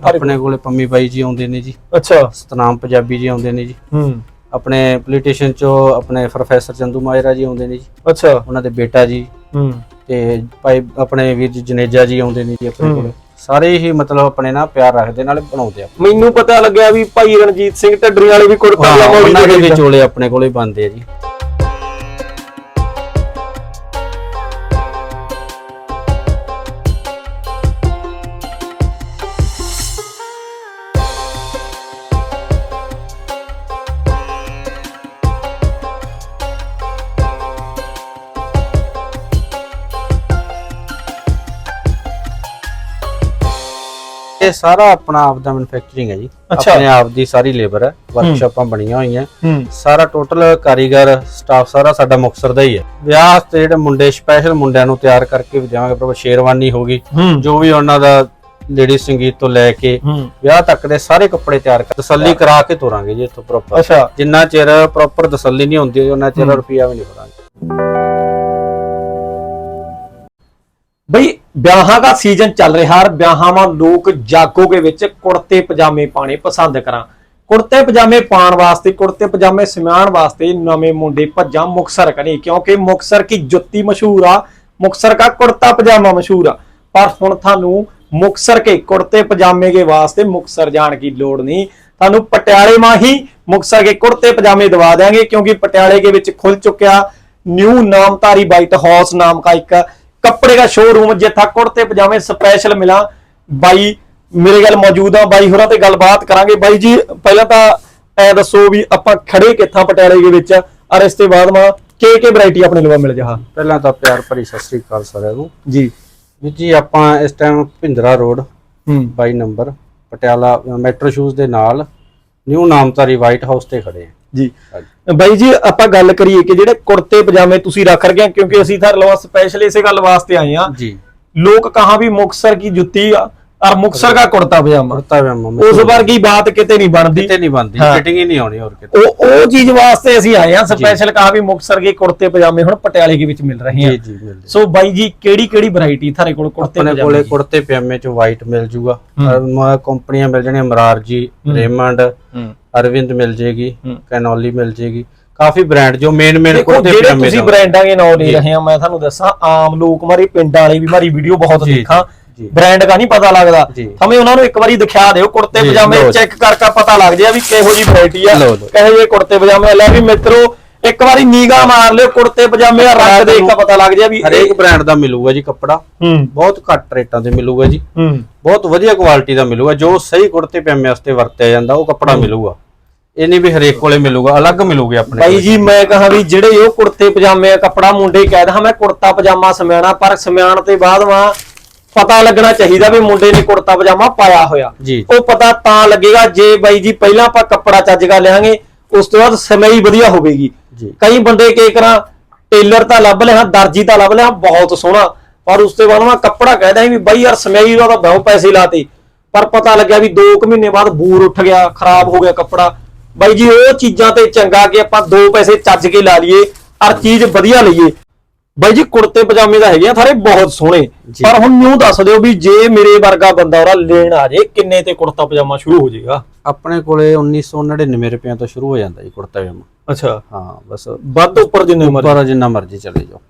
ਤੁਹਾਡੇ ਆਪਣੇ ਕੋਲੇ ਪੰਮੀ ਬਾਈ ਜੀ ਆਉਂਦੇ ਨੇ ਜੀ। ਅੱਛਾ। ਸਤਨਾਮ ਪੰਜਾਬੀ ਜੀ ਆਉਂਦੇ ਨੇ ਜੀ। ਹੂੰ। ਆਪਣੇ ਪੋਲੀਟੀਸ਼ੀਅਨ ਚੋਂ ਆਪਣੇ ਪ੍ਰੋਫੈਸਰ ਚੰਦੂ ਮਾਜਰਾ ਜੀ ਆਉਂਦੇ ਨੇ ਜੀ। ਅੱਛਾ। ਉਹਨਾਂ ਦੇ ਬੇਟਾ ਜੀ। ਹੂੰ। ਤੇ ਭਾਈ ਆਪਣੇ ਵੀਰ ਜੀ ਜਨੇਜਾ ਜੀ ਆਉਂਦੇ ਨੇ ਜੀ ਆਪਣੇ। ਕੋਲੇ। ਸਾਰੇ ਹੀ ਮਤਲਬ ਆਪਣੇ ਨਾਲ ਪਿਆਰ ਰੱਖਦੇ ਨਾਲੇ ਬਣਾਉਂਦੇ ਆ ਮੈਨੂੰ ਪਤਾ ਲੱਗਿਆ ਵੀ ਭਾਈ ਰਣਜੀਤ ਸਿੰਘ ਢੱਡਰੀ ਵਾਲੇ ਵੀ ਕੁੜਤਾ ਪਜਾਮਾ ਉਹਨਾਂ ਦੇ ਵੀ ਵੀ ਚੋਲੇ ਆਪਣੇ ਕੋਲੇ ਬੰਦੇ ਆ ਜੀ। ਇਹ ਸਾਰਾ ਆਪਣਾ ਆਪ ਦਾ ਮੈਨੂਫੈਕਚਰਿੰਗ ਹੈ ਜੀ। ਅੱਛਾ। ਆਪਣੇ ਆਪ ਦੀ ਸਾਰੀ ਲੇਬਰ ਹੈ। ਵਰਕਸ਼ਾਪਾਂ ਬਣੀਆਂ ਹੋਈਆਂ। ਹੂੰ। ਸਾਰਾ ਟੋਟਲ ਕਾਰੀਗਰ ਸਟਾਫ ਸਾਰਾ ਸਾਡਾ ਮੁਕਤਸਰ ਦਾ ਹੀ ਹੈ। ਵਿਆਹ ਤੇ ਜਿਹੜੇ ਮੁੰਡੇ ਸਪੈਸ਼ਲ ਮੁੰਡਿਆਂ ਨੂੰ ਤਿਆਰ ਕਰਕੇ ਵੀ ਦੇਵਾਂਗੇ ਪਰ ਸ਼ੇਰਵਾਨੀ ਹੋ ਗਈ। ਹੂੰ। ਜੋ ਵੀ ਉਹਨਾਂ ਦਾ ਲੇਡੀ ਸੰਗੀਤ ਤੋਂ ਲੈ ਕੇ ਹੂੰ। ਵਿਆਹ ਤੱਕ ਦੇ ਸਾਰੇ ਕੱਪੜੇ ਤਿਆਰ ਕਰ ਤਸੱਲੀ ਕਰਾ ਕੇ ਤੋਰਾਂਗੇ ਜੀ ਇੱਥੋਂ ਪ੍ਰੋਪਰ ਅੱਛਾ। ਜਿੰਨਾ ਚਿਰ ਪ੍ਰੋਪਰ ਤਸੱਲੀ ਨਹੀਂ ਹੁੰਦੀ ਉਹਨਾਂ ਚਿਰ। ਰੁਪਿਆ ਵੀ ਨਹੀਂ ਭਰਾਂਗੇ ਬਈ ਵਿਆਹਾਂ ਦਾ ਸੀਜ਼ਨ ਚੱਲ ਰਿਹਾ ਹੈ ਵਿਆਹਾਂ ਵਾਂ ਲੋਕ ਜਾਗੋਗੇ ਵਿੱਚ ਕੁੜਤੇ, ਪਜਾਮੇ ਪਾਣੇ ਪਸੰਦ ਕਰਾਂ। ਕੁੜਤੇ, ਪਜਾਮੇ ਪਾਣ ਵਾਸਤੇ, ਕੁੜਤੇ, ਪਜਾਮੇ ਸਿਮਾਣ ਵਾਸਤੇ ਨਵੇਂ ਮੁੰਡੇ ਭੱਜਾਂ ਮੁਕਸਰ ਕਰੀ ਕਿਉਂਕਿ ਮੁਕਸਰ ਕੀ ਜੁੱਤੀ ਮਸ਼ਹੂਰ ਆ ਮੁਕਸਰ ਦਾ ਕੁੜਤਾ, ਪਜਾਮਾ ਮਸ਼ਹੂਰ ਆ। ਪਰ ਹੁਣ ਤੁਹਾਨੂੰ ਮੁਕਸਰ ਕੇ ਕੁੜਤੇ, ਪਜਾਮੇ ਦੇ ਵਾਸਤੇ ਮੁਕਸਰ ਜਾਣ ਦੀ ਲੋੜ ਨਹੀਂ। ਤੁਹਾਨੂੰ ਪਟਿਆਲੇ ਮਾਂ ਹੀ ਮੁਕਸਰ ਕੇ ਕੁੜਤੇ, ਪਜਾਮੇ ਦਵਾ ਦੇਾਂਗੇ ਕਿਉਂਕਿ ਪਟਿਆਲੇ ਦੇ ਵਿੱਚ ਖੁੱਲ ਚੁੱਕਿਆ ਨਿਊ ਨਾਮਤਾਰੀ ਵਾਈਟ ਹਾਊਸ ਨਾਮ ਦਾ ਇੱਕ ਕੱਪੜੇ ਦਾ ਸ਼ੋਰੂਮ ਜਿੱਥਾ ਕੁੜਤੇ ਪਜਾਮੇ ਸਪੈਸ਼ਲ ਮਿਲਾਂ। ਬਾਈ ਮੇਰੇ ਗੱਲ ਮੌਜੂਦ ਆ। ਬਾਈ ਹੋਰਾਂ ਤੇ ਗੱਲਬਾਤ ਕਰਾਂਗੇ। ਬਾਈ ਜੀ ਪਹਿਲਾਂ ਤਾਂ ਐ ਦੱਸੋ ਵੀ ਆਪਾਂ ਖੜੇ ਕਿੱਥਾਂ ਪਟਿਆਲੇ ਦੇ ਵਿੱਚ ਔਰ ਇਸ ਤੋਂ ਬਾਅਦ ਮਾ ਕੇ ਕੇ ਵੈਰਾਈਟੀ ਆਪਣੇ ਲਵਾ ਮਿਲ ਜਾਹਾ? ਪਹਿਲਾਂ ਤਾਂ ਪਿਆਰ ਭਰੀ ਸਤਿ ਸ੍ਰੀ ਅਕਾਲ ਸਾਰਿਆਂ ਨੂੰ। ਜੀ। ਵੀਰ ਜੀ ਆਪਾਂ ਇਸ ਟਾਈਮ ਭਿੰਦਰਾ ਰੋਡ ਹੂੰ। 22 ਨੰਬਰ ਪਟਿਆਲਾ ਮੈਟਰੋ ਸ਼ੂਜ਼ ਦੇ ਨਾਲ ਨਿਊ ਨਾਮਤਾਰੀ ਵਾਈਟ ਹਾਊਸ ਤੇ ਖੜੇ ਹਾਂ ਜੀ। ਬਾਈ ਜੀ ਆਪਾਂ ਗੱਲ ਕਰੀਏ ਕਿ ਜਿਹੜੇ ਕੁੜਤੇ ਪਜਾਮੇ ਤੁਸੀਂ ਰੱਖ ਰਗੇ ਕਿਉਂਕਿ ਅਸੀਂ ਤਾਂ ਲਵਾ ਸਪੈਸ਼ਲ ਇਸੇ ਗੱਲ ਵਾਸਤੇ ਆਏ ਆ। ਜੀ। ਲੋਕ ਕਹਾਂ ਵੀ ਮੁਕਸਰ ਕੀ ਜੁੱਤੀ ਆ ਔਰ ਮੁਕਸਰ ਦਾ ਕੁੜਤਾ ਪਜਾਮਾ ਕੁੜਤਾ ਪਜਾਮਾ ਉਸ ਵਰਗੀ ਬਾਤ ਕਿਤੇ ਨਹੀਂ ਬਣਦੀ ਕਿਤੇ ਨਹੀਂ ਬੰਦੀ ਹਾਂ। ਫਿਟਿੰਗ ਹੀ ਨਹੀਂ ਆਉਣੀ ਹੋਰ ਕਿਤੇ ਉਹ ਉਹ ਚੀਜ਼ ਵਾਸਤੇ ਅਸੀਂ ਆਏ ਆ ਸਪੈਸ਼ਲ ਕਹਾ ਵੀ ਮੁਕਸਰ ਕੇ ਕੁੜਤੇ ਪਜਾਮੇ ਹੁਣ ਪਟਿਆਲੇ ਦੇ ਵਿੱਚ ਮਿਲ ਰਹੇ ਆ ਜੀ ਸੋ ਬਾਈ ਜੀ ਕਿਹੜੀ ਕਿਹੜੀ ਵੈਰਾਈਟੀ ਤੁਹਾਡੇ ਕੋਲ ਕੁੜਤੇ ਆਪਣੇ ਪਜਾਮੇ ਕੋਲੇ ਦੀ? ਕੁੜਤੇ ਪਜਾਮੇ ਚ ਵਾਈਟ ਮਿਲ ਜੂਗਾ ਹੂੰ। ਔਰ ਮ- ਕੰਪਨੀਆਂ ਮਿਲ ਜਾਣੀਆਂ ਮਰਾਰ ਜੀ ਹੂੰ। ਰੇਮੰਡ ਹੂੰ ਅਰਵਿੰਦ ਮਿਲ ਜੇਗੀ ਹੂੰ। ਕੈਨੋਲੀ ਮਿਲ ਜੇਗੀ ਕਾਫੀ ਬ੍ਰਾਂਡ ਜੋ ਮੇਨ ਮੇਨ ਦੇਖੋ ਕੁੜਤੇ ਜਿਹੜੇ ਪਜਾਮੇ ਤੁਸੀਂ ਦਾ- ਬ੍ਰਾਂਡਾਂ ਦੇ ਨਾਮ ਲੈ। ਰਹੇ ਆ ਮੈਂ ਤੁਹਾਨੂੰ ਦੱਸਾਂ ਆਮ ਲੋਕ ਮਾਰੇ ਪਿੰਡਾਂ ਵਾਲੇ ਵੀ ਮਾਰੀ ਵੀਡੀਓ ਬਹੁਤ ਦੇਖਾਂ। ਬ੍ਰਾਂਡ ਦਾ ਨਹੀਂ ਪਤਾ ਲੱਗਦਾ। ਜੀ। ਹਮੇ ਉਹਨਾਂ ਨੂੰ ਇੱਕ ਵਾਰੀ ਦਿਖਾ ਦਿਓ ਕੁੜਤੇ ਜੀ, ਪਜਾਮੇ ਜੀ। ਚੈੱਕ ਕਰਕੇ ਪਤਾ ਲੱਗ ਜਾਏ ਵੀ ਕਿਹੋ ਜੀ ਵੈਰਾਈਟੀ ਆ। ਕਿਹੋ ਜਿਹੇ ਕੁੜਤੇ ਪਜਾਮੇ ਲੈ ਵੀ ਮਿੱਤਰੋ ਇੱਕ ਵਾਰੀ ਨੀਗਾ ਮਾਰ ਲਿਓ ਕੁੜਤੇ ਪਜਾਮੇ ਦਾ ਰੰਗ ਦੇਖ ਕੇ ਪਤਾ ਲੱਗ ਜਾਏ ਵੀ ਹਰੇਕ ਬ੍ਰਾਂਡ ਦਾ ਮਿਲੂਗਾ ਜੀ ਕੱਪੜਾ। ਹੂੰ। ਬਹੁਤ ਘੱਟ ਰੇਟਾਂ ਤੇ ਮਿਲੂਗਾ ਜੀ। ਹੂੰ। ਬਹੁਤ ਵਧੀਆ ਕੁਆਲਿਟੀ ਦਾ ਮਿਲੂਗਾ। ਜੋ ਸਹੀ ਕੁੜਤੇ ਪਜਾਮੇ ਵਾਸਤੇ ਵਰਤਿਆ ਜਾਂਦਾ ਉਹ ਕੱਪੜਾ ਮਿਲੂਗਾ। ਇਹ ਨਹੀਂ ਵੀ ਹਰੇਕ ਕੋਲੇ ਮਿਲੂਗਾ ਅਲੱਗ ਮਿਲੂਗੇ ਆਪਣੇ ਬਾਈ। ਜੀ ਮੈਂ ਕਹਾ ਵੀ ਜਿਹੜੇ ਉਹ ਕੁੜਤੇ ਪਜਾਮੇ ਆ ਕੱਪੜਾ ਮੁੰਡੇ ਕਹਿਦਾ ਮੈਂ ਕੁੜਤਾ ਪਜਾਮਾ ਸਮਿਆਣਾ ਪਰ ਸਮਿਆਣ ਤੇ ਬਾਅਦ ਵਾ ਪਤਾ ਲੱਗਣਾ ਚਾਹੀਦਾ ਵੀ ਮੁੰਡੇ ਨੇ ਕੁੜਤਾ ਪਜਾਮਾ ਪਾਇਆ ਹੋਇਆ। ਜੀ। ਉਹ ਪਤਾ ਤਾਂ ਲੱਗੇਗਾ ਜੇ ਬਾਈ ਜੀ ਪਹਿਲਾਂ ਆਪਾਂ ਕੱਪੜਾ ਚੱਜ ਕਾ ਲਿਆਂਗੇ ਉਸ ਤੋਂ ਬਾਅਦ ਸਮਈ ਵਧੀਆ ਹੋਵੇਗੀ। ਜੀ। ਕਈ ਬੰਦੇ ਕੀ ਕਰਾਂ ਟੇਲਰ ਤਾਂ ਲੱਭ ਲਿਆ ਦਰਜੀ ਤਾਂ ਲੱਭ ਲਿਆ ਬਹੁਤ ਸੋਹਣਾ। ਪਰ ਉਸ ਤੋਂ ਬਾਅਦ ਮੈਂ ਕੱਪੜਾ ਕਹਿਦਾ ਵੀ ਬਾਈ ਯਾਰ ਸਮਈ ਦਾ ਤਾਂ ਬਹੁਤ ਪੈਸੇ ਲਾਤੇ। ਪਰ ਪਤਾ ਲੱਗਿਆ ਵੀ 2 ਮਹੀਨੇ ਬਾਅਦ ਬੂਰ ਉੱਠ ਗਿਆ ਖਰਾਬ ਹੋ ਗਿਆ ਕੱਪੜਾ। ਬਾਈ ਜੀ ਉਹ ਚੀਜ਼ਾਂ ਤੇ ਚੰਗਾ ਕਿ ਆਪਾਂ 2 ਪੈਸੇ ਚੱਜ ਕੇ ਲਾ ਲਈਏ ਔਰ ਚੀਜ਼ ਵਧੀਆ ਲਈਏ। ਬਾਈ ਜੀ ਕੁੜਤੇ ਪਜਾਮੇ ਦਾ ਹੈਗੇ ਆ ਸਾਰੇ ਬਹੁਤ ਸੋਹਣੇ। ਪਰ ਹੁਣ ਨੂੰ ਦੱਸ ਦਿਓ ਵੀ ਜੇ ਮੇਰੇ ਵਰਗਾ ਬੰਦਾ ਉਹਦਾ ਲੈਣ ਆ ਜੇ ਕਿੰਨੇ ਤੇ ਕੁੜਤਾ ਪਜਾਮਾ ਸ਼ੁਰੂ ਹੋ ਜਾਏਗਾ? ਆਪਣੇ ਕੋਲੇ 1999 ਰੁਪਏ ਤੋਂ ਸ਼ੁਰੂ ਹੋ ਜਾਂਦਾ ਜੀ ਕੁੜਤਾ ਪਜਾਮਾ। ਅੱਛਾ। ਹਾਂ ਬਸ। ਵੱਧ ਉੱਪਰ ਜਿੰਨੇ ਮਰਜ਼ੀ। ਉੱਪਰ ਜਿੰਨਾ ਮਰਜ਼ੀ ਚਲੇ ਜਾਓ।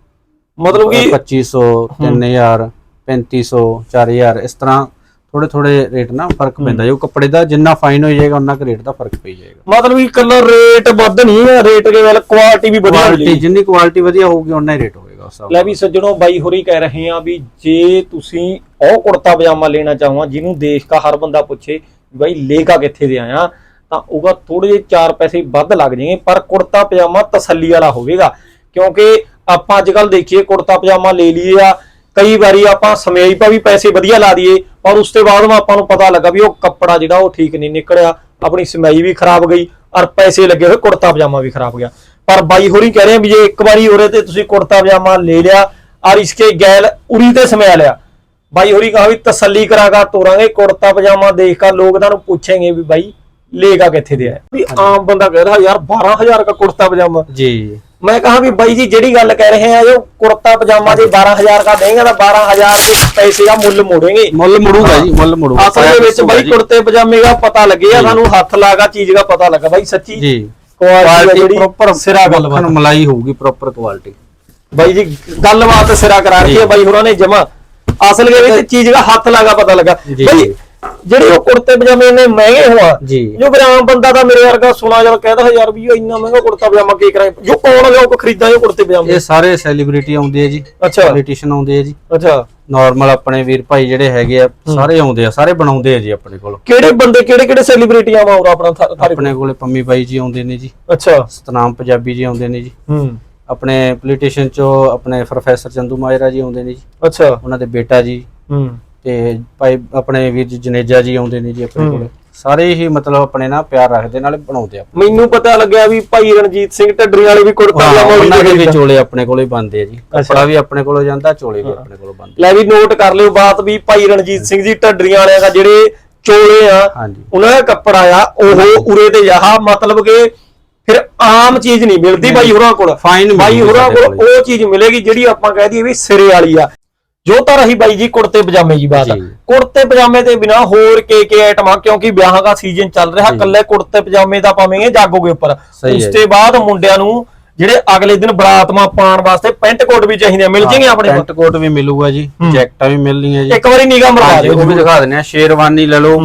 ਮਤਲਬ ਕਿ 2500 3000 3500 4000 ਇਸ ਤਰ੍ਹਾਂ ਥੋੜੇ ਥੋੜੇ ਰੇਟ ਨਾ ਫ਼ਰਕ ਪੈਂਦਾ। ਜੋ ਕੱਪੜੇ ਦਾ ਜਿੰਨਾ ਫਾਈਨ ਹੋ ਜਾਏਗਾ ਉਹਨਾਂ ਕੁ ਰੇਟ ਦਾ ਫ਼ਰਕ ਪਈ ਜਾਏਗਾ। ਮਤਲਬ ਕਿ ਕਲਰ ਰੇਟ ਵੱਧ ਨਹੀਂ ਹੈ ਰੇਟ ਦੇ ਨਾਲ ਕੁਆਲਿਟੀ ਵੀ ਵਧੀਆ ਮਿਲੀ ਜਿੰਨੀ ਕੁਆਲਿਟੀ ਵਧੀਆ ਹੋਊਗੀ ਉਨਾ ਹੀ ਰੇਟ ਹੋਏਗਾ। ਉਸ ਲੈ ਵੀ ਸੱਜਣੋ, ਬਾਈ ਹੋਰੀ ਕਹਿ ਰਹੇ ਆ ਵੀ ਜੇ ਤੁਸੀਂ ਉਹ ਕੁੜਤਾ ਪਜਾਮਾ ਲੈਣਾ ਚਾਹੋ, ਜਿਹਨੂੰ ਦੇਸ਼ ਦਾ ਹਰ ਬੰਦਾ ਪੁੱਛੇ ਵੀ ਬਾਈ ਲੇਕਾ ਕਿੱਥੇ ਦੇ ਆਇਆ, ਤਾਂ ਉਹਦਾ ਥੋੜੇ ਜਿਹੇ ਚਾਰ ਪੈਸੇ ਵੱਧ ਲੱਗ ਜਾਣਗੇ, ਪਰ ਕੁੜਤਾ ਪਜਾਮਾ ਤਸੱਲੀ ਵਾਲਾ ਹੋਵੇਗਾ। ਕਿਉਂਕਿ ਆਪਾਂ ਅੱਜ ਕੱਲ ਦੇਖੀਏ, ਕੁੜਤਾ ਪਜਾਮਾ ਲੈ ਲਈਏ ਆ, ਕਈ ਵਾਰੀ ਆਪਾਂ ਸਮੇਈ ਪਾ ਵੀ ਪੈਸੇ ਵਧੀਆ ਲਾ ਦਈਏ, ਪਰ ਉਸ ਤੋਂ ਬਾਅਦ ਆਪਾਂ ਨੂੰ ਪਤਾ ਲੱਗਾ ਵੀ ਉਹ ਕੱਪੜਾ ਜਿਹੜਾ ਉਹ ਠੀਕ ਨਹੀਂ ਨਿਕਲਿਆ, ਆਪਣੀ ਸਮੇਈ ਵੀ ਖਰਾਬ ਗਈ, ਔਰ ਪੈਸੇ ਲੱਗੇ ਹੋਏ ਕੁੜਤਾ ਪਜਾਮਾ ਵੀ ਖਰਾਬ ਗਿਆ। ਪਰ ਬਾਈ ਹੋਰੀ ਕਹਿ ਰਹੇ ਆ ਵੀ ਜੇ ਇੱਕ ਵਾਰੀ ਉਰੇ ਤੇ ਤੁਸੀਂ ਕੁੜਤਾ ਪਜਾਮਾ ਲੈ ਲਿਆ ਔਰ ਇਸਕੇ ਗੈਲ ਉਰੀ ਤੇ ਸਮਿਆ ਲਿਆ। ਬਾਈ ਹੋਰੀ ਕਹਾ ਵੀ ਤਸੱਲੀ ਕਰਾਗਾ ਤੋਰਾਂਗੇ ਕੁੜਤਾ ਪਜਾਮਾ ਦੇਖ ਕੇ ਲੋਕ ਤੁਹਾਨੂੰ ਪੁੱਛेंगे ਵੀ ਬਾਈ ਲੇਗਾ ਕਿੱਥੇ ਦੇ ਆ। ਵੀ ਆਮ ਬੰਦਾ ਕਹਿੰਦਾ ਯਾਰ 12000 ਦਾ ਕੁੜਤਾ ਪਜਾਮਾ। ਜੀ। ਮੈਂ ਕਹਾ ਵੀ ਬਾਈ ਜੀ ਜਿਹੜੀ ਗੱਲ ਕਹਿ ਰਹੇ ਆ ਜੋ ਕੁੜਤਾ ਪਜਾਮਾ ਜੇ 12000 ਦਾ ਦੇਂਗੇ ਤਾਂ 12000 ਦੇ ਪੈਸੇ ਦਾ ਮੁੱਲ ਮੋੜेंगे ਮੁੱਲ ਮੁੜੂਗਾ ਜੀ ਮੁੱਲ ਮੁੜੂਗਾ। ਅਸਲ ਦੇ ਵਿੱਚ ਬਾਈ ਕੁੜਤੇ ਪਜਾਮੇ ਦਾ ਪਤਾ ਲੱਗਿਆ ਸਾਨੂੰ ਹੱਥ ਲਾਗਾ ਚੀਜ਼ ਦਾ ਪਤਾ ਲੱਗਾ। ਬਾਈ ਸੱਚੀ ਜੀ। ਕੁਆਲਿਟੀ ਜਿਹੜੀ ਪ੍ਰੋਪਰ ਸਿਰਾ ਗੱਲਬਾਤ। ਮਲਾਈ ਹੋਊਗੀ ਪ੍ਰੋਪਰ ਕੁਆਲਿਟੀ ਬਾਈ ਜੀ ਗੱਲਬਾਤ ਸਿਰਾ ਕਰਾ ਰਹੀ ਹੈ ਬਾਈ ਹੋਰਾਂ ਨੇ ਜਮਾ ਅਸਲ ਦੇ ਵਿੱਚ ਚੀਜ਼ ਦਾ ਹੱਥ ਲਾਗਾ ਪਤਾ ਲੱਗਾ। ਜੀ। ਬਾਈ ਜਿਹੜੇ ਉਹ ਕੁੜਤੇ ਪਜਾਮੇ ਇੰਨੇ ਮਹਿੰਗੇ ਹੋਆ ਜੀ। ਜੋ ਫਿਰ ਆਮ ਬੰਦਾ ਤਾਂ ਮੇਰੇ ਵਰਗਾ ਸੁਣਾ ਜਦ ਕਹਿੰਦਾ ਯਾਰ ਵੀ ਉਹ ਇੰਨਾ ਮਹਿੰਗਾ ਕੁੜਤਾ ਪਜਾਮਾ ਕੀ ਕਰਾਂ ਜੋ ਕੌਣ ਲੋਕ ਖਰੀਦਾਂ ਇਹ ਕੁੜਤੇ ਪਜਾਮੇ। ਇਹ ਸਾਰੇ ਸੈਲੀਬ੍ਰਿਟੀ ਆਉਂਦੇ ਆ ਜੀ। ਅੱਛਾ। ਪੋਲੀਟੀਸ਼ੀਅਨ ਆਉਂਦੇ ਆ ਜੀ। ਅੱਛਾ। ਨਾਰਮਲ ਆਪਣੇ ਵੀਰ ਭਾਈ ਜਿਹੜੇ ਹੈਗੇ ਆ ਸਾਰੇ ਆਉਂਦੇ ਆ ਸਾਰੇ ਬਣਾਉਂਦੇ ਆ ਜੀ ਆਪਣੇ ਕੋਲ। ਕਿਹੜੇ ਬੰਦੇ ਕਿਹੜੇ ਕਿਹੜੇ ਸੈਲੀਬ੍ਰਿਟੀ ਆਵਾ ਹੋਰ ਆਪਣਾ ਥਾ- ਥਾਰੇ ਆਪਣੇ ਕੋਲੇ ਪੰਮੀ ਬਾਈ ਜੀ ਆਉਂਦੇ ਨੇ ਜੀ। ਅੱਛਾ। ਸਤਨਾਮ ਪੰਜਾਬੀ ਜੀ ਆਉਂਦੇ ਨੇ ਜੀ। ਹੂੰ। ਆਪਣੇ ਪੋਲੀਟੀਸ਼ੀਅਨ ਚੋਂ ਆਪਣੇ ਪ੍ਰੋਫੈਸਰ ਚੰਦੂ ਮਾਇਰਾ ਜੀ ਆਉਂਦੇ ਨੇ ਜੀ। ਅੱਛਾ। ਉਹਨਾਂ ਦੇ ਬੇਟਾ ਜੀ। ਹੂੰ। ਤੇ ਭਾਈ ਆਪਣੇ ਵੀਰ ਜੀ ਜਨੇਜਾ ਜੀ ਆਉਂਦੇ ਨੇ ਜੀ ਆਪਣੇ ਕੋਲੇ। ਸਾਰੇ ਹੀ ਮਤਲਬ ਆਪਣੇ ਨਾਲ ਪਿਆਰ ਰੱਖਦੇ ਨਾਲੇ ਬਣਾਉਂਦੇ ਆ। ਮੈਨੂੰ ਪਤਾ ਲੱਗਿਆ ਵੀ ਭਾਈ ਰਣਜੀਤ ਸਿੰਘ ਢੱਡਰੀ ਵਾਲੇ ਵੀ ਕੁੜਤਾ ਹਾਂ, ਪਜਾਮਾ ਉਹਨਾਂ ਦੇ ਵੀ ਚੋਲੇ ਆਪਣੇ ਕੋਲੇ ਬਣਦੇ ਆ ਜੀ। ਕੱਪੜਾ ਵੀ ਆਪਣੇ ਕੋਲੋਂ ਜਾਂਦਾ ਚੋਲੇ ਵੀ ਆਪਣੇ ਕੋਲੋਂ ਬਣਦੇ ਲੈ ਵੀ ਨੋਟ ਕਰ ਲਿਓ ਬਾਤ ਵੀ ਭਾਈ ਰਣਜੀਤ ਸਿੰਘ ਜੀ ਢੱਡਰੀਆਂ ਵਾਲਿਆਂ ਦਾ ਜਿਹੜੇ ਚੋਲੇ ਆ ਹਾਂਜੀ। ਉਹਨਾਂ ਦਾ ਕੱਪੜਾ ਆ ਉਹ ਉਰੇ ਤੇ ਯਾਹ ਮਤਲਬ ਕਿ ਫਿਰ ਆਮ ਚੀਜ਼ ਨਹੀਂ ਮਿਲਦੀ ਬਾਈ ਹੋਰਾਂ ਕੋਲ। ਫਾਈਨ ਬਾਈ ਹੋਰਾਂ ਕੋਲ। ਉਹ ਚੀਜ਼ ਮਿਲੇਗੀ ਜਿਹੜੀ ਆਪਾਂ ਕਹਿ ਦਈਏ ਵੀ ਸਿਰੇ ਵਾਲੀ ਆ। ਜੋ ਤਾਂ ਰਹੀ ਬਾਈ ਜੀ ਕੁੜਤੇ ਪਜਾਮੇ ਦੀ ਬਾਤ। ਜੀ। ਕੁੜਤੇ ਪਜਾਮੇ ਤੇ ਬਿਨਾ ਹੋਰ ਕੇ ਕੇ ਆਈਟਮਾਂ ਕਿਉਂਕਿ ਵਿਆਹਾਂ ਦਾ ਸੀਜ਼ਨ ਚੱਲ ਰਿਹਾ ਕੱਲੇ ਕੁੜਤੇ ਪਜਾਮੇ ਦਾ ਪਾਵੇਂਗੇ ਜਾਗੋਗੇ ਉੱਪਰ। ਉਸ ਤੋਂ ਬਾਅਦ ਮੁੰਡਿਆਂ ਨੂੰ ਜਿਹੜੇ ਅਗਲੇ ਦਿਨ ਬਰਾਤਮਾ ਪਾਉਣ ਵਾਸਤੇ ਪੈਂਟ ਕੋਟ ਵੀ ਚਾਹੀਦੇ ਆ ਮਿਲ ਜਾਣਗੇ ਆਪਣੇ ਪੈਂਟ ਕੋਟ ਵੀ ਮਿਲੂਗਾ ਜੀ ਜੈਕਟਾਂ ਵੀ ਮਿਲਣੀਆਂ ਜੀ। ਇੱਕ ਵਾਰੀ ਨਿਗਾਹ ਮਰਵਾ ਦਿਓ ਉਹ ਵੀ ਦਿਖਾ ਦਿੰਨੇ ਆ ਸ਼ੇਰਵਾਨੀ ਲੈ ਲਓ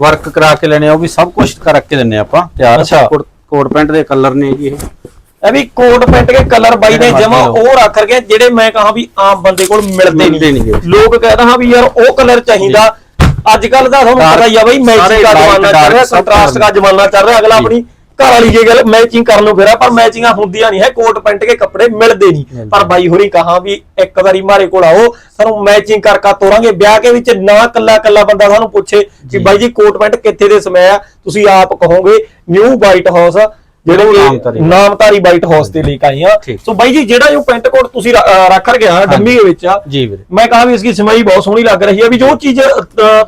ਵਰਕ ਕਰਾ ਕੇ ਲੈਣੇ ਆ ਉਹ ਵੀ ਸਭ ਕੁਝ ਕਰਕੇ ਦਿੰਨੇ ਆਪਾਂ। ਤਿਆਰ ਕੋਟ ਪੈਂਟ ਦੇ ਕਲਰ ਨੇ ਜੀ ਇਹ। ਇਹ ਵੀ ਕੋਟ ਪੈਂਟ ਕੇ ਕਲਰ ਬਾਈ ਨੇ ਜਮਾ ਉਹ ਰੱਖ ਰਗੇ ਜਿਹੜੇ ਮੈਂ ਕਹਾ ਵੀ ਆਮ ਬੰਦੇ ਕੋਲ ਮਿਲਦੇ ਨਹੀਂ। ਲੋਕ ਕਹਿੰਦਾ ਹਾਂ ਵੀ ਯਾਰ ਉਹ ਕਲਰ ਚਾਹੀਦਾ। ਅੱਜ ਕੱਲ ਦਾ ਤੁਹਾਨੂੰ ਪਤਾ ਹੀ ਆ ਬਾਈ ਮੈਚਿੰਗ ਦਾ ਜ਼ਮਾਨਾ ਚੱਲ ਰਿਹਾ ਕੰਟਰਾਸਟ ਦਾ ਜ਼ਮਾਨਾ ਚੱਲ ਰਿਹਾ। ਅਗਲਾ ਆਪਣੀ ਘਰ ਵਾਲੀ ਜੇ ਗੱਲ ਮੈਚਿੰਗ ਕਰਨ ਨੂੰ ਫਿਰਾ ਪਰ ਮੈਚਿੰਗਾਂ ਹੁੰਦੀਆਂ ਨਹੀਂ ਹੈ ਕੋਟ ਪੈਂਟ ਕੇ ਕੱਪੜੇ ਮਿਲਦੇ ਨਹੀਂ। ਪਰ ਬਾਈ ਹੋਰੀ ਕਹਾ ਵੀ ਇੱਕ ਵਾਰੀ ਮਾਰੇ ਕੋਲ ਆਓ ਸਾਨੂੰ ਮੈਚਿੰਗ ਕਰਕਾ ਤੋਰਾਂਗੇ। ਵਿਆਹ ਕੇ ਵਿੱਚ ਨਾ ਕੱਲਾ ਕੱਲਾ ਬੰਦਾ ਸਾਨੂੰ ਪੁੱਛੇ ਕਿ ਬਾਈ ਜੀ ਕੋਟ ਪੈਂਟ ਕਿੱਥੇ ਦੇ ਸਮੇਂ ਆ? ਤੁਸੀਂ ਆਪ ਕਹੋਗੇ ਨਿਊ ਵਾਈਟ ਹਾਊਸ ਜਿਹੜੇ ਨਾਮਧਾਰੀ। ਵਾਈਟ ਹਾਊਸ ਤੇ ਲੈ ਕੇ ਆਏ ਆ। ਠੀਕ। ਸੋ ਬਾਈ ਜੀ ਜਿਹੜਾ ਇਹ ਪੈਂਟ ਕੋਟ ਤੁਸੀਂ ਰੱਖ ਰਗਿਆ ਡੰਮੀ ਦੇ ਵਿੱਚ ਆ ਜੀ ਵੀਰੇ। ਮੈਂ ਕਹਾ ਵੀ ਇਸकी ਸਿਮਾਈ ਬਹੁਤ ਸੋਹਣੀ ਲੱਗ ਰਹੀ ਹੈ ਵੀ ਜੋ ਚੀਜ਼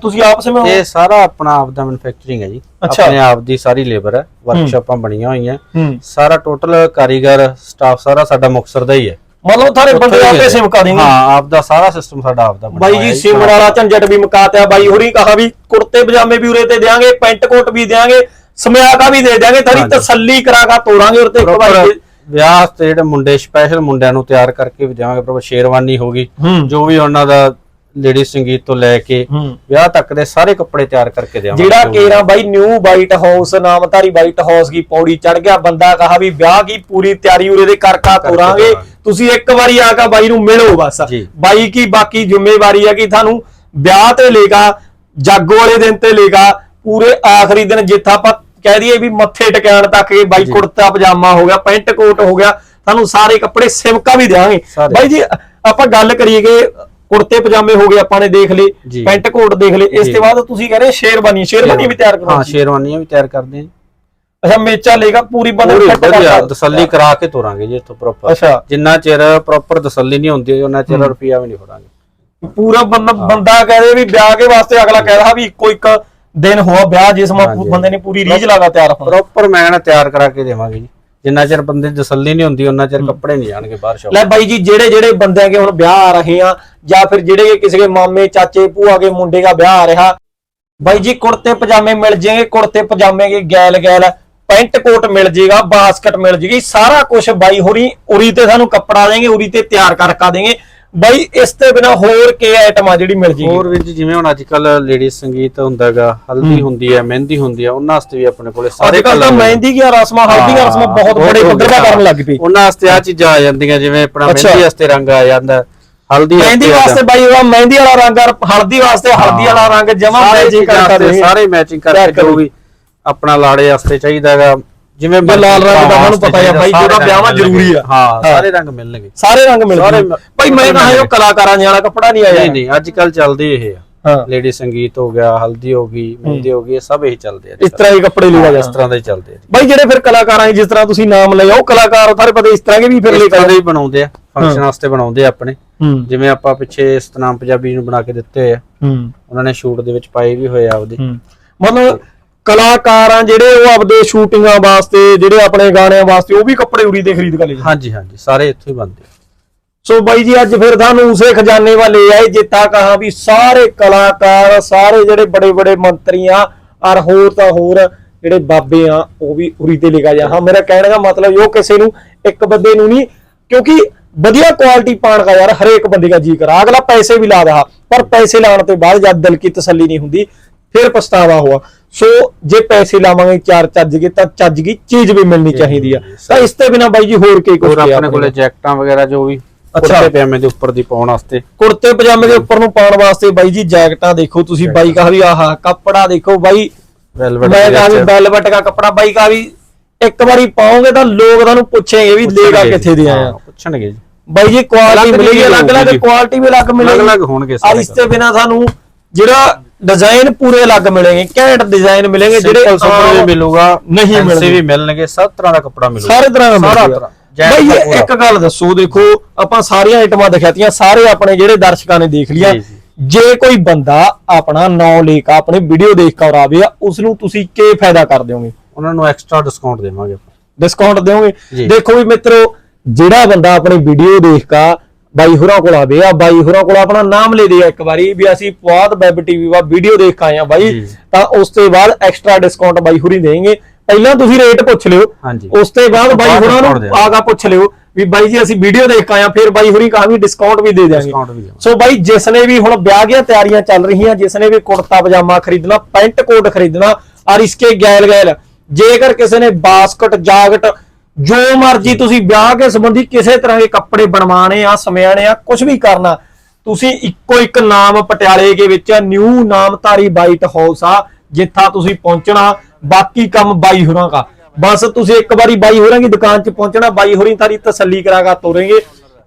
ਤੁਸੀਂ ਆਪ ਸਿਮੇ ਇਹ ਸਾਰਾ ਆਪਣਾ ਆਪ ਦਾ ਮੈਨੂਫੈਕਚਰਿੰਗ ਹੈ ਜੀ। ਆਪਣੇ ਆਪ ਦੀ ਸਾਰੀ ਲੇਬਰ ਹੈ ਵਰਕਸ਼ਾਪਾਂ ਬਣੀਆਂ ਹੋਈਆਂ। ਸਾਰਾ ਟੋਟਲ ਕਾਰੀਗਰ ਸਟਾਫ ਸਾਰਾ ਸਾਡਾ ਮੁਕਤਸਰ ਦਾ ਹੀ ਹੈ। ਮਤਲਬ ਥਾਰੇ ਬੰਦੇ ਆਪੇ। ਸਿਮਕਾ ਦੇਂਗੇ ਹਾਂ ਆਪ ਦਾ ਸਾਰਾ ਸਿਸਟਮ ਸਾਡਾ ਆਪ ਦਾ ਬਾਈ ਜੀ ਸਿਮਰ ਵਾਲਾ ਝੰਜਟ ਵੀ ਮੁਕਾਤਿਆ ਬਾਈ ਹੋਰੀ ਕਹਾ ਵੀ ਕੁੜਤੇ ਪਜਾਮੇ ਵੀ ਉਰੇ ਤੇ ਦੇਾਂਗੇ ਪੈਂਟ ਕੋਟ ਵੀ ਦੇਾਂਗੇ ਸਮਿਆਕਾ ਵੀ ਦੇ ਦੇਾਂਗੇ ਥੜੀ ਹਾਂਜੀ। ਤਸੱਲੀ ਕਰਾਗਾ ਤੋਰਾਂਗੇ ਉਰੇ ਤੇ ਵਾਰੀ। ਵਿਆਹ ਤੇ ਜਿਹੜੇ ਮੁੰਡੇ ਸਪੈਸ਼ਲ ਮੁੰਡਿਆਂ ਨੂੰ ਤਿਆਰ ਕਰਕੇ ਵੀ ਦੇਵਾਂਗੇ ਪ੍ਰੋਪਰ ਸ਼ੇਰਵਾਨੀ ਹੋਗੀ ਜੋ ਵੀ ਉਹਨਾਂ ਦਾ ਲੇਡੀ ਸੰਗੀਤ ਤੋਂ ਲੈ ਕੇ ਵਿਆਹ ਤੱਕ ਦੇ ਸਾਰੇ ਕੱਪੜੇ ਤਿਆਰ ਕਰਕੇ ਦੇਵਾਂਗੇ। ਜਿਹੜਾ ਕੇਰਾ ਬਾਈ new White House Namdhari White House ਦੀ ਪੌੜੀ ਚੜ ਗਿਆ ਬੰਦਾ ਕਹਾ ਵੀ ਵਿਆਹ ਕੀ ਪੂਰੀ ਤਿਆਰੀ ਉਰੇ ਦੇ ਕਰਕਾ ਤੋਰਾਂਗੇ ਤੋਰਾਂਗੇ। ਤੁਸੀਂ ਇੱਕ ਵਾਰੀ ਆ ਕੇ ਬਾਈ ਨੂੰ ਮਿਲੋ ਬਸ। ਬਾਈ ਕੀ ਬਾਕੀ ਜ਼ਿੰਮੇਵਾਰੀ ਹੈ ਕਿ ਤੁਹਾਨੂੰ ਵਿਆਹ ਤੇ ਲੇਗਾ ਜਾਗੋ ਵਾਲੇ ਦਿਨ ਤੇ ਲੇਗਾ ਪੂਰੇ ਆਖਰੀ ਦਿਨ ਜਿੱਥਾ ਆਪਾਂ ਕਹਿ ਦਈਏ ਵੀ ਮੱਥੇ ਟਿਕਾਣ ਤੱਕ ਇਹ ਬਾਈ। ਕੁੜਤਾ ਪਜਾਮਾ ਹੋ ਗਿਆ ਪੈਂਟ ਕੋਟ ਹੋ ਗਿਆ ਤੁਹਾਨੂੰ ਸਾਰੇ ਕੱਪੜੇ ਸਿਮਕਾ ਵੀ ਦੇਵਾਂਗੇ। ਬਾਈ ਜੀ ਆਪਾਂ ਗੱਲ ਕਰੀਏ ਕਿ ਕੁੜਤੇ ਪਜਾਮੇ ਹੋ ਗਏ ਆਪਾਂ ਨੇ ਦੇਖ ਲਏ। ਪੈਂਟ ਕੋਟ ਦੇਖ ਲਏ ਇਸ। ਤੋਂ ਬਾਅਦ ਤੁਸੀਂ ਕਹਿ ਰਹੇ ਸ਼ੇਰਵਾਨੀ ਸ਼ੇਰਵਾਨੀ ਵੀ ਤਿਆਰ ਕਰੋ ਹਾਂ ਸ਼ੇਰਵਾਨੀਆਂ ਵੀ ਤਿਆਰ ਕਰਦੇ ਹਾਂ। ਅੱਛਾ ਮੇਚਾ ਲੇਗਾ ਪੂਰੀ ਬੰਦੇ ਵਧੀਆ ਕਰਦਾ। ਤਸੱਲੀ ਕਰਾ ਕੇ ਤੋਰਾਂਗੇ ਜੀ ਇੱਥੋਂ ਪ੍ਰੋਪਰ ਅੱਛਾ ਜਿੰਨਾ ਚਿਰ ਪ੍ਰੋਪਰ ਤਸੱਲੀ ਨਹੀਂ ਹੁੰਦੀ ਉਹਨਾਂ ਚਿਰ ਰੁਪਿਆ ਵੀ ਨਹੀਂ ਫੜਾਂਗੇ ਪੂਰਾ ਬੰਦਾ ਬੰਦਾ ਕਹਦੇ ਵੀ ਵਿਆਹ ਕੇ ਵਾਸਤੇ ਅਗਲਾ ਕਹਿਦਾ ਵੀ ਇੱਕੋ ਇੱਕ ਦਿਨ ਹੋਆ ਵਿਆਹ ਜਿਸ ਮਾ ਹਾਂਜੀ। ਬੰਦੇ ਨੇ ਪੂਰੀ ਰੀਝ ਲਾਗਾ ਤਿਆਰ ਹੋਣਾ। ਪ੍ਰੋਪਰ ਮੈਨ ਤਿਆਰ ਕਰਾ ਕੇ ਦੇਵਾਂਗੇ ਜੀ। ਜਿੰਨਾ ਚਿਰ ਬੰਦੇ ਦੀ ਤਸੱਲੀ ਨਹੀਂ ਹੁੰਦੀ ਉਹਨਾਂ ਚਿਰ ਕੱਪੜੇ ਨਹੀਂ ਜਾਣਗੇ ਬਾਹਰ ਸ਼ਾਪ ਲੈ ਬਾਈ ਜੀ ਜਿਹੜੇ ਜਿਹੜੇ ਬੰਦਿਆਂ ਕੇ ਹੁਣ ਵਿਆਹ ਆ ਰਹੇ ਆ ਜਾਂ ਫਿਰ ਜਿਹੜੇ ਕਿਸੇ ਦੇ ਮਾਮੇ ਚਾਚੇ ਭੂਆ ਕੇ ਮੁੰਡੇ ਦਾ ਵਿਆਹ ਆ ਰਿਹਾ ਬਾਈ ਜੀ ਕੁੜਤੇ ਪਜਾਮੇ ਮਿਲ ਜਾਣਗੇ ਕੁੜਤੇ ਪਜਾਮੇ ਕੇ ਗੈਲ ਗੈਲ ਪੈਂਟ ਕੋਟ ਮਿਲ ਜੇਗਾ ਬਾਸਕਟ ਮਿਲ ਜੇਗੀ ਸਾਰਾ ਕੁਝ ਬਾਈ ਹੋਰੀ ਉਰੀ ਤੇ ਸਾਨੂੰ ਕੱਪੜਾ ਦੇਂਗੇ ਉਰੀ ਤੇ ਤਿਆਰ ਕਰਕਾ ਦੇਂਗੇ ਬਾਈ ਇਸ ਤੇ ਬਿਨਾ ਹੋਰ ਕੀ ਆਈਟਮ ਆ ਜਿਹੜੀ ਮਿਲ ਜੇਗੀ? ਹੋਰ ਵੀ ਜਿਵੇਂ ਹੁਣ ਅੱਜ ਕੱਲ ਲੇਡੀ ਸੰਗੀਤ ਹੁੰਦਾਗਾ ਹਲਦੀ ਹੁੰਦੀ ਹੈ ਮਹਿੰਦੀ ਹੁੰਦੀ ਹੈ ਉਹਨਾਂ ਵਾਸਤੇ ਵੀ ਆਪਣੇ ਕੋਲੇ ਅੱਜ ਸਾਰੇ ਕੱਲ ਤਾਂ। ਮਹਿੰਦੀ ਦੀਆਂ ਰਸਮਾਂ ਹਲਦੀ ਦੀਆਂ ਰਸਮਾਂ ਬਹੁਤ ਬੜੇ ਪੱਧਰ ਦਾ ਕਰਨ ਲੱਗ ਪਈ। ਉਹਨਾਂ ਵਾਸਤੇ ਆ ਚੀਜ਼ਾਂ ਆ ਜਾਂਦੀਆਂ ਜਿਵੇਂ ਆਪਣਾ। ਮਹਿੰਦੀ ਵਾਸਤੇ ਰੰਗ ਆ ਜਾਂਦਾ ਹਲਦੀ ਮਹਿੰਦੀ ਵਾਸਤੇ ਬਾਈ ਉਹ ਮਹਿੰਦੀ ਵਾਲਾ ਰੰਗ ਹਲਦੀ ਵਾਸਤੇ ਹਲਦੀ ਵਾਲਾ ਰੰਗ ਜਮਾ ਮੈਚਿੰਗ ਦੇ ਸਾਰੇ ਮੈਚਿੰਗ ਕਰਕੇ ਜੋ। ਵੀ ਆਪਣਾ ਲਾੜੇ ਵਾਸਤੇ ਚਾਹੀਦਾਗਾ ਜਿਵੇਂ ਜੇ ਲਾਲ ਰੰਗ ਦਾ ਤੁਹਾਨੂੰ ਪਤਾ ਹੀ ਆ ਬਾਈ, ਜਿਹੜਾ ਵਿਆਹਾਂ ਮਿਲਣਗੇ। ਜ਼ਰੂਰੀ ਆ। ਹਾਂ। ਸਾਰੇ ਰੰਗ ਮਿਲਣਗੇ। ਸਾਰੇ ਰੰਗ ਨੇ। ਭਾਈ ਮੈਂ ਕਹਾਂ ਮਿਲਣਗੇ। ਕਲਾਕਾਰਾਂ ਵਾਲਾ ਕੱਪੜਾ ਨਹੀਂ ਆਇਆ। ਨਹੀਂ ਨਹੀਂ ਅੱਜ ਕੱਲ ਚੱਲਦੇ ਇਹ ਆ। ਲੇਡੀ ਸੰਗੀਤ ਹੋ ਗਿਆ ਹਲਦੀ ਹੋ ਗਈ ਮਹਿੰਦੀ ਹੋ ਗਈ ਇਹ ਸਭ ਇਹੀ ਚੱਲਦੇ ਆ। ਇਸ ਤਰ੍ਹਾਂ ਹੀ ਕੱਪੜੇ ਲਿਆ ਇਸ ਜਾਂਦਾ ਤਰ੍ਹਾਂ ਦੇ ਹੀ ਚੱਲਦੇ ਆ। ਬਾਈ ਜਿਹੜੇ ਫਿਰ ਕਲਾਕਾਰਾਂ ਜਿਸ ਤਰ੍ਹਾਂ ਤੁਸੀਂ ਨਾਮ ਲਏ ਉਹ ਕਲਾਕਾਰ ਸਾਰੇ ਪਤਾ ਇਸ ਤਰ੍ਹਾਂ ਕੇ ਵੀ ਫਿਰ ਲੈ ਇਸ ਕੇ ਦੇ ਹੀ ਬਣਾਉਂਦੇ ਆ ਫੰਕਸ਼ਨ ਵਾਸਤੇ ਬਣਾਉਂਦੇ ਆ ਆਪਣੇ। ਜਿਵੇਂ ਆਪਾਂ ਪਿੱਛੇ ਸਤਨਾਮ ਪੰਜਾਬੀ ਨੂੰ ਬਣਾ ਕੇ ਦਿੱਤੇ ਹੋਏ ਆ। ਉਹਨਾਂ ਨੇ ਸ਼ੂਟ ਦੇ ਵਿੱਚ ਪਾਏ ਵੀ ਹੋਏ ਆ ਆਪਦੇ। ਹੂੰ। ਮਤਲਬ ਕਲਾਕਾਰ ਆ ਜਿਹੜੇ ਉਹ ਆਪਦੇ ਸ਼ੂਟਿੰਗਾਂ ਵਾਸਤੇ ਜਿਹੜੇ ਆਪਣੇ ਗਾਣਿਆਂ ਵਾਸਤੇ ਉਹ ਵੀ ਕੱਪੜੇ ਉਰੀ ਦੇ ਖਰੀਦ ਕੇ ਲੈ ਜਾਂਦੇ। ਹਾਂਜੀ ਹਾਂਜੀ ਸਾਰੇ ਇੱਥੋਂ ਹੀ ਬਣਦੇ ਸੋ ਬਾਈ ਜੀ ਅੱਜ ਫਿਰ ਤੁਹਾਨੂੰ ਉਸੇ ਖਜ਼ਾਨੇ ਵਾਲੇ ਆਏ ਜਿੱਤਾ ਕਹਾ ਵੀ ਸਾਰੇ ਕਲਾਕਾਰ ਸਾਰੇ ਜਿਹੜੇ ਬੜੇ ਬੜੇ ਮੰਤਰੀ ਆ ਔਰ ਹੋਰ ਤਾਂ ਹੋਰ ਜਿਹੜੇ ਬਾਬੇ ਆ ਉਹ ਵੀ ਉਰੀ ਤੇ ਲਿਖਾ ਜਾ ਹਾਂ ਮੇਰਾ ਕਹਿਣ ਦਾ ਮਤਲਬ ਇਹ ਕਿਸੇ ਨੂੰ ਇੱਕ ਬੰਦੇ ਨੂੰ ਨਹੀਂ ਕਿਉਂਕਿ ਵਧੀਆ ਕੁਆਲਿਟੀ ਪਾਣ ਦਾ ਯਾਰ ਹਰੇਕ ਬੰਦੇ ਦਾ ਜੀ ਕਰਾ। ਅਗਲਾ ਪੈਸੇ ਵੀ ਲਾ ਰਹਾ ਪਰ ਪੈਸੇ ਲਾਉਣ ਤੋਂ ਬਾਅਦ ਜਦ ਦਿਲ ਕੀ ਤਸੱਲੀ ਨਹੀਂ ਹੁੰਦੀ ਫਿਰ ਪਛਤਾਵਾ ਹੋਆ। ਸੋ ਜੇ ਪੈਸੇ ਲਾਵਾਂਗੇ ਚਾਰ ਚੱਜ ਕੇ ਤਾਂ ਚੱਜ ਕੀ ਚੀਜ਼ ਵੀ ਮਿਲਣੀ ਚਾਹੀਦੀ ਆ। ਤਾਂ ਇਸ ਤੋਂ ਬਿਨਾ ਬਾਈ ਜੀ ਹੋਰ ਕੀ ਕੁਝ ਹੋਰ ਆਪਣੇ ਕੋਲੇ ਜੈਕਟਾਂ ਵਗੈਰਾ ਜੋ ਵੀ ਅੱਛਾ। ਪਜਾਮੇ ਦੇ ਉੱਪਰ ਦੀ ਪਾਉਣ ਵਾਸਤੇ। ਕੁੜਤੇ ਪਜਾਮੇ ਦੇ ਉੱਪਰ ਨੂੰ ਪਾਉਣ ਵਾਸਤੇ ਬਾਈ ਜੀ ਜੈਕਟਾਂ ਦੇਖੋ ਤੁਸੀਂ ਬਾਈ ਕਹਾ ਵੀ ਆਹਾ ਕੱਪੜਾ ਦੇਖੋ ਬਾਈ। ਵੈਲਵਟ ਮੈਂ ਕਹਾ ਵੀ ਬੈਲਵਟ ਦਾ ਕੱਪੜਾ ਬਾਈ ਕਹਾ ਵੀ ਇੱਕ ਵਾਰੀ ਪਾਓਗੇ ਤਾਂ ਲੋਕ ਤੁਹਾਨੂੰ ਪੁੱਛेंगे ਵੀ ਲੇਗਾ ਕਿੱਥੇ ਦੇ ਆਇਆ। ਪੁੱਛਣਗੇ ਜੀ। ਬਾਈ ਜੀ ਕੁਆਲਿਟੀ ਅਲੱਗ ਮਿਲੇਗੀ ਅਲੱਗ-ਅਲੱਗ। ਕੁਆਲਿਟੀ ਵੀ ਅਲੱਗ ਮਿਲੇਗੀ। ਅਲੱਗ-ਅਲੱਗ ਹੋਣਗੇ ਸਾਰੇ ਇਸ ਤੋਂ ਬਿਨਾ ਸਾਨੂੰ ਜਿਹੜਾ ਡਿਜ਼ਾਈਨ ਪੂਰੇ ਅਲੱਗ ਮਿਲਣਗੇ ਘੈਂਟ ਡਿਜ਼ਾਈਨ ਮਿਲਣਗੇ ਜਿਹੜੇ ਵੀ ਆਮ ਮਿਲੂਗਾ ਨਹੀਂ ਮਿਲਣਗੇ। ਵੀ ਮਿਲਣਗੇ ਸਭ ਤਰ੍ਹਾਂ ਦਾ ਕੱਪੜਾ ਮਿਲੂਗਾ। ਸਾਰੇ ਤਰ੍ਹਾਂ ਦਾ ਮਿਲੇਗਾ। ਬਾਈ ਇੱਕ ਗੱਲ ਦੱਸੋ ਦੇਖੋ ਆਪਾਂ ਸਾਰੀਆਂ ਆਈਟਮਾਂ ਦਿਖਾਤੀਆਂ ਸਾਰੇ ਆਪਣੇ ਜਿਹੜੇ ਦਰਸ਼ਕਾਂ ਨੇ ਦੇਖ ਲਿਆ ਜੀ, ਕੋਈ ਬੰਦਾ ਆਪਣਾ ਨਾਂ ਲੈ ਕੇ ਆਪਣੀ ਵੀਡੀਓ ਦੇਖ ਕੇ ਆਵੇ ਉਸ ਨੂੰ ਤੁਸੀਂ ਕੀ ਫਾਇਦਾ ਕਰ ਦਿਓਗੇ ਉਹਨਾਂ ਨੂੰ ਐਕਸਟਰਾ ਡਿਸਕਾਊਂਟ ਦੇਵਾਂਗੇ ਡਿਸਕਾਊਂਟ ਦਿਓਗੇ? ਜੀ। ਦੇਖੋ ਵੀ ਮਿੱਤਰੋ ਜਿਹੜਾ ਬੰਦਾ ਆਪਣੀ ਵੀਡੀਓ ਦੇਖ ਕੇ ਬਾਈ ਹੋਰਾਂ ਕੋਲ ਆਵੇ ਆ ਬਾਈ ਹੋਰਾਂ ਕੋਲ ਆਪਣਾ ਨਾਮ ਲੈ ਦੇ ਇੱਕ ਵਾਰੀ ਵੀ ਅਸੀਂ ਪੁਆਧ ਵੈਬ ਟੀਵੀ ਵਾ ਵੀਡੀਓ ਦੇਖ ਕੇ ਆਏ ਆ ਬਾਈ। ਤਾਂ ਉਸ ਤੋਂ ਬਾਅਦ ਐਕਸਟਰਾ ਡਿਸਕਾਊਂਟ ਬਾਈ ਹੋਰੀ ਦੇਣਗੇ ਪਹਿਲਾਂ ਤੁਸੀਂ ਰੇਟ ਪੁੱਛ ਲਿਓ। ਉਸ ਤੋਂ ਬਾਅਦ ਬਾਈ ਹੋਰਾਂ ਨੂੰ। ਆਗਾ ਪੁੱਛ ਲਿਓ ਵੀ ਬਾਈ ਜੀ ਅਸੀਂ ਵੀਡੀਓ ਦੇਖ ਕੇ ਆਏ ਆ ਫਿਰ ਬਾਈ ਹੋਰੀ ਕਹਾ ਵੀ ਡਿਸਕਾਊਂਟ ਵੀ ਦੇ ਦਿਆਂਗੇ। ਸੋ ਬਾਈ ਜਿਸ ਨੇ ਵੀ ਹੁਣ ਵਿਆਹ ਦੀਆਂ ਤਿਆਰੀਆਂ ਚੱਲ ਰਹੀਆਂ ਜਿਸ ਨੇ ਵੀ ਕੁੜਤਾ ਪਜਾਮਾ ਖਰੀਦਣਾ ਪੈਂਟ ਕੋਟ ਖਰੀਦਣਾ ਔਰ ਇਸਕੇ ਗੈਲ ਗੈਲ ਜੇਕਰ ਕਿਸੇ ਨੇ ਬਾਸਕਟ ਜਾਕਟ ਜੋ ਮਰਜ਼ੀ ਤੁਸੀਂ ਵਿਆਹ ਕੇ ਸੰਬੰਧੀ ਕਿਸੇ ਤਰ੍ਹਾਂ ਦੇ ਕੱਪੜੇ ਬਣਵਾਣੇ ਆ ਸਮਿਆਣੇ ਆ ਕੁਝ ਵੀ ਕਰਨਾ, ਤੁਸੀਂ ਇੱਕੋ ਇੱਕ ਨਾਮ ਪਟਿਆਲੇ ਦੇ ਵਿੱਚ ਨਿਊ ਨਾਮਧਾਰੀ ਵਾਈਟ ਹਾਊਸ ਆ, ਜਿੱਥਾ ਤੁਸੀਂ ਪਹੁੰਚਣਾ, ਬਾਕੀ ਕੰਮ ਬਾਈ ਹੋਰਾਂ ਦਾ। ਬਸ ਤੁਸੀਂ ਇੱਕ ਵਾਰੀ ਬਾਈ ਹੋਰਾਂ ਦੀ ਦੁਕਾਨ 'ਚ ਪਹੁੰਚਣਾ, ਬਾਈ ਹੋਰੀ ਤਾਰੀ ਤਸੱਲੀ ਕਰਾਗਾ, ਤੋਰੇਂਗੇ।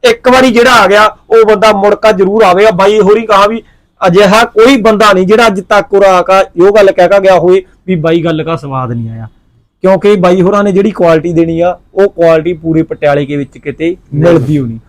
ਇੱਕ ਵਾਰੀ ਜਿਹੜਾ ਆ ਗਿਆ, ਉਹ ਬੰਦਾ ਮੁੜਕਾ ਜ਼ਰੂਰ ਆਵੇਗਾ, ਬਾਈ ਹੋਰੀ ਕਹਾ ਵੀ ਅਜਿਹਾ ਕੋਈ ਬੰਦਾ ਨਹੀਂ ਜਿਹੜਾ ਅੱਜ ਤੱਕ ਉਰਾ ਕਾ ਇਹ ਗੱਲ ਕਹਿ ਕੇ ਗਿਆ ਹੋਵੇ ਵੀ ਬਾਈ ਗੱਲ ਦਾ ਸਵਾਦ ਨਹੀਂ ਆਇਆ। ਕਿਉਂਕਿ ਬਾਈ ਹੋਰਾਂ ਨੇ ਜਿਹੜੀ ਕੁਆਲਿਟੀ ਦੇਣੀ ਆ ਉਹ ਕੁਆਲਿਟੀ ਪੂਰੇ ਪਟਿਆਲੇ ਦੇ ਵਿੱਚ ਕਿਤੇ ਮਿਲਦੀ ਹੋਣੀ।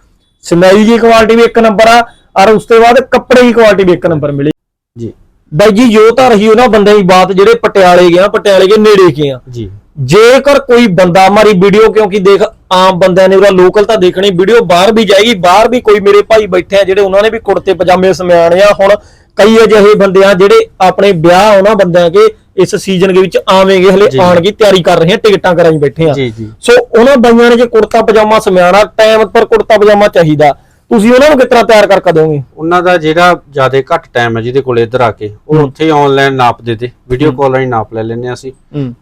ਸਮੈਈ ਦੀ ਕੁਆਲਿਟੀ ਵੀ ਇੱਕ ਨੰਬਰ ਆ ਔਰ ਉਸ ਤੋਂ ਬਾਅਦ ਕੱਪੜੇ ਦੀ ਕੁਆਲਿਟੀ ਵੀ ਇੱਕ ਨੰਬਰ ਮਿਲੇ। ਜੀ। ਬਾਈ ਜੀ ਜੋ ਤਾਂ ਰਹੀ ਉਹਨਾਂ ਬੰਦੇ ਦੀ ਬਾਤ ਜਿਹੜੇ ਪਟਿਆਲੇ ਗਏ ਆ ਪਟਿਆਲੇ ਦੇ ਨੇੜੇ ਗਏ ਆ। ਜੀ। ਜੇਕਰ ਕੋਈ ਬੰਦਾ ਮਾਰੀ ਵੀਡੀਓ ਕਿਉਂਕਿ ਦੇਖ ਆਮ ਬੰਦਿਆਂ ਨੇ ਉਹਦਾ ਲੋਕਲ ਤਾਂ ਦੇਖਣੀ ਵੀਡੀਓ ਬਾਹਰ ਵੀ ਜਾਏਗੀ ਬਾਹਰ ਵੀ ਕੋਈ ਮੇਰੇ ਭਾਈ ਬੈਠੇ ਆ ਜਿਹੜੇ ਉਹਨਾਂ ਨੇ ਵੀ ਕੁੜਤੇ ਪਜਾਮੇ ਸਮਿਆਣੇ ਆ ਹੁਣ ਕਈ ਅਜਿਹੇ ਬੰਦੇ ਆ ਜਿਹੜੇ ਆਪਣੇ ਵਿਆਹ ਉਹਨਾਂ ਬੰਦਿਆਂ ਕੇ ਇਸ ਸੀਜ਼ਨ ਦੇ ਵਿੱਚ ਆਵੇਂਗੇ ਹਲੇ। ਆਣ ਦੀ ਤਿਆਰੀ ਕਰ ਰਹੇ ਆ ਟਿਕਟਾਂ ਕਰਾਈ ਬੈਠੇ ਆ। ਸੋ ਉਹਨਾਂ ਬਾਈਆਂ ਨੇ ਜੇ ਕੁੜਤਾ ਪਜਾਮਾ ਸਮਿਆਣਾ ਟਾਈਮ ਪਰ ਕੁੜਤਾ ਪਜਾਮਾ ਚਾਹੀਦਾ ਤੁਸੀਂ ਉਹਨਾਂ ਨੂੰ ਕਿਤਨਾ ਤਿਆਰ ਕਰਕੇ ਦੋਗੇ ਉਹਨਾਂ ਦਾ ਜਿਹੜਾ ਜ਼ਿਆਦਾ ਘੱਟ ਟਾਈਮ ਹੈ ਜਿਹਦੇ ਕੋਲ ਇੱਧਰ ਆ ਕੇ ਉਹ ਉੱਥੇ ਆਨਲਾਈਨ ਨਾਪ ਦੇ ਦੇ ਵੀਡੀਓ ਕਾਲ ਰਾਹੀਂ ਨਾਪ ਲੈ ਲੈਂਦੇ ਹਾਂ ਅਸੀਂ।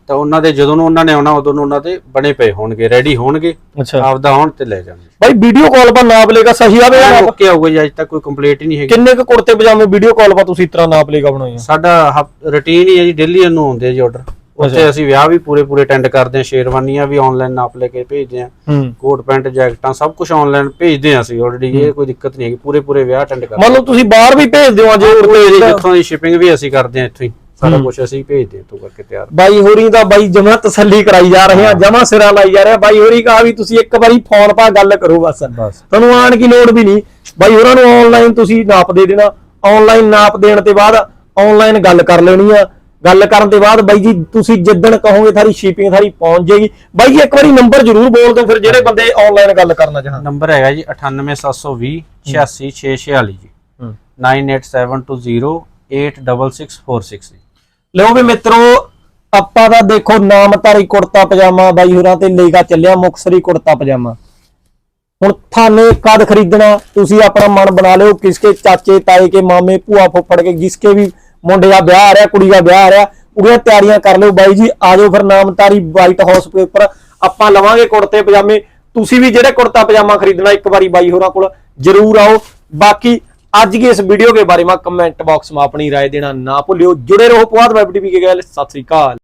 ਤਾਂ ਉਹਨਾਂ ਦੇ ਜਦੋਂ ਨੂੰ ਉਹਨਾਂ ਨੇ ਆਉਣਾ ਉਦੋਂ ਨੂੰ ਉਹਨਾਂ ਦੇ ਬਣੇ ਪਏ ਹੋਣਗੇ ਰੈਡੀ ਹੋਣਗੇ ਆਪਦਾ ਆਉਣ ਤੇ ਲੈ ਜਾਣਗੇ। ਬਾਈ ਵੀਡੀਓ ਕਾਲ ਪਰ ਨਾਪ ਲੇਗਾ ਸਹੀ ਆਵੇ ਨਾਪ? ਓਕੇ ਆਊਗਾ ਜੀ ਅੱਜ ਤੱਕ ਕੋਈ ਕੰਪਲੀਟ ਹੀ ਨਹੀਂ ਹੈਗੀ। ਕਿੰਨੇ ਕੁ ਕੁੜਤੇ ਪਜਾਮੇ ਵੀਡੀਓ ਕਾਲ ਪਰ ਤੁਸੀਂ ਇਸ ਤਰ੍ਹਾਂ ਨਾਪ ਲੇਗਾ ਬਣਾਏ ਆ? ਸਾਡਾ ਰੁਟੀਨ ਹੀ ਹੈ ਜੀ ਡੇਲੀ ਨੂੰ ਆਉਂਦੇ ਆ ਜੀ ਆਰਡਰ ਉੱਥੇ ਅਸੀਂ ਵਿਆਹ ਵੀ ਪੂਰੇ ਪੂਰੇ ਅਟੈਂਡ ਕਰਦੇ ਹਾਂ ਸ਼ੇਰਵਾਨੀਆਂ ਵੀ ਆਨਲਾਈਨ ਨਾਪ ਲੈ ਕੇ ਭੇਜਦੇ ਹਾਂ। ਹੂੰ। ਕੋਟ ਪੈਂਟ ਜੈਕਟਾਂ ਸਭ ਕੁਝ ਆਨਲਾਈਨ ਭੇਜਦੇ ਹਾਂ ਅਸੀਂ ਆਲਰੇਡੀ ਇਹ ਕੋਈ ਦਿੱਕਤ ਨਹੀਂ ਹੈਗੀ ਪੂਰੇ ਪੂਰੇ ਵਿਆਹ ਅਟੈਂਡ ਕਰਦੇ ਮੰਨ ਲਓ ਤੁਸੀਂ ਬਾਹਰ ਵੀ ਭੇਜ ਦਿਓ ਜੇ ਜਿੱਥੋਂ ਦੀ ਸ਼ਿਪਿੰਗ ਵੀ ਅਸੀਂ ਕਰਦੇ ਹਾਂ ਇੱਥੋਂ ਹੀ। ਸਾਰਾ ਕੁਝ ਅਸੀਂ ਭੇਜਦੇ ਹਾਂ ਤੋਂ ਕਰਕੇ ਤਿਆਰ। ਬਾਈ ਹੋਰੀ ਦਾ ਬਾਈ ਜਮਾ ਤਸੱਲੀ ਕਰਾਈ ਜਾ ਰਹੇ ਆ ਜਮਾ ਸਿਰਾਂ ਲਾਈ ਜਾ ਰਿਹਾ। ਬਾਈ ਹੋਰੀ ਕਹਾ ਵੀ ਤੁਸੀਂ ਇੱਕ ਵਾਰੀ ਫੋਨ ਪਾ ਗੱਲ ਕਰੋ ਬਸ। ਬਸ। ਤੁਹਾਨੂੰ ਆਣ ਕੀ ਲੋੜ ਵੀ ਨਹੀਂ। ਬਾਈ ਹੋਰਾਂ ਨੂੰ ਆਨਲਾਈਨ ਤੁਸੀਂ ਨਾਪ ਦੇ ਦੇਣਾ। ਆਨਲਾਈਨ ਨਾਪ ਦੇਣ ਤੇ ਬਾਅਦ ਆਨਲਾਈਨ ਗੱਲ ਕਰ ਲੈਣੀ ਆ। ਗੱਲ ਕਰਨ ਤੋਂ ਬਾਅਦ ਬਾਈ ਜੀ ਤੁਸੀਂ ਜਿੱਦਣ ਕਹੋਗੇ ਥਾਰੀ ਸ਼ਿਪਿੰਗ ਥਾਰੀ ਪਹੁੰਚ ਜਾਏਗੀ। ਬਾਈ ਜੀ ਇੱਕ ਵਾਰੀ ਨੰਬਰ ਜ਼ਰੂਰ ਬੋਲ ਦਿਓ ਫਿਰ ਜਿਹੜੇ ਬੰਦੇ ਆਨਲਾਈਨ ਗੱਲ ਕਰਨਾ ਚਾਹਣ ਨੰਬਰ ਹੈਗਾ ਜੀ 98720 86646 ਜੀ। 9872086646 ਜੀ। ਲਿਓ ਵੀ ਮਿੱਤਰੋ ਆਪਾਂ ਦਾ ਦੇਖੋ ਨਾਮਧਾਰੀ ਕੁੜਤਾ ਪਜਾਮਾ ਬਾਈ ਹੋਰਾਂ ਤੇ ਲੇਗਾ ਚੱਲਿਆ ਮੁਕਸਰੀ ਕੁੜਤਾ ਪਜਾਮਾ। ਹੁਣ ਥਾਨੇ ਕਦ ਖਰੀਦਣਾ ਤੁਸੀਂ ਆਪਣਾ ਮਨ ਬਣਾ ਲਿਓ ਕਿਸਕੇ ਚਾਚੇ ਤਾਏ ਕੇ ਮਾਮੇ ਭੂਆ ਫੁੱਫੜ ਕੇ ਜਿਸਕੇ ਵੀ ਮੁੰਡੇ ਦਾ ਵਿਆਹ ਆ ਰਿਹਾ ਕੁੜੀ ਦਾ ਵਿਆਹ ਆ ਰਿਹਾ ਉਹਦੀਆਂ ਤਿਆਰੀਆਂ ਕਰ ਲਿਓ ਬਾਈ ਜੀ ਆਜੋ ਫਿਰ ਨਾਮਧਾਰੀ ਵਾਈਟ ਹਾਊਸ ਪੇਪਰ ਆਪਾਂ ਲਵਾਂਗੇ ਕੁੜਤੇ ਪਜਾਮੇ ਤੁਸੀਂ ਵੀ ਜਿਹੜੇ ਕੁੜਤਾ ਪਜਾਮਾ ਖਰੀਦਣਾ ਇੱਕ ਵਾਰੀ ਬਾਈ ਹੋਰਾਂ ਕੋਲ ਜਰੂਰ ਆਓ ਬਾਕੀ ਅੱਜ ਦੀ ਇਸ ਵੀਡੀਓ ਦੇ ਬਾਰੇ ਮਾ ਕਮੈਂਟ ਬਾਕਸ ਮਾ ਆਪਣੀ رائے ਦੇਣਾ ਨਾ ਭੁੱਲਿਓ ਜੁੜੇ ਰਹੋ ਪੁਆਧ ਵੈਬ ਟੀਵੀ ਕੇ ਗੱਲ ਸਤਿ ਸ੍ਰੀ ਅਕਾਲ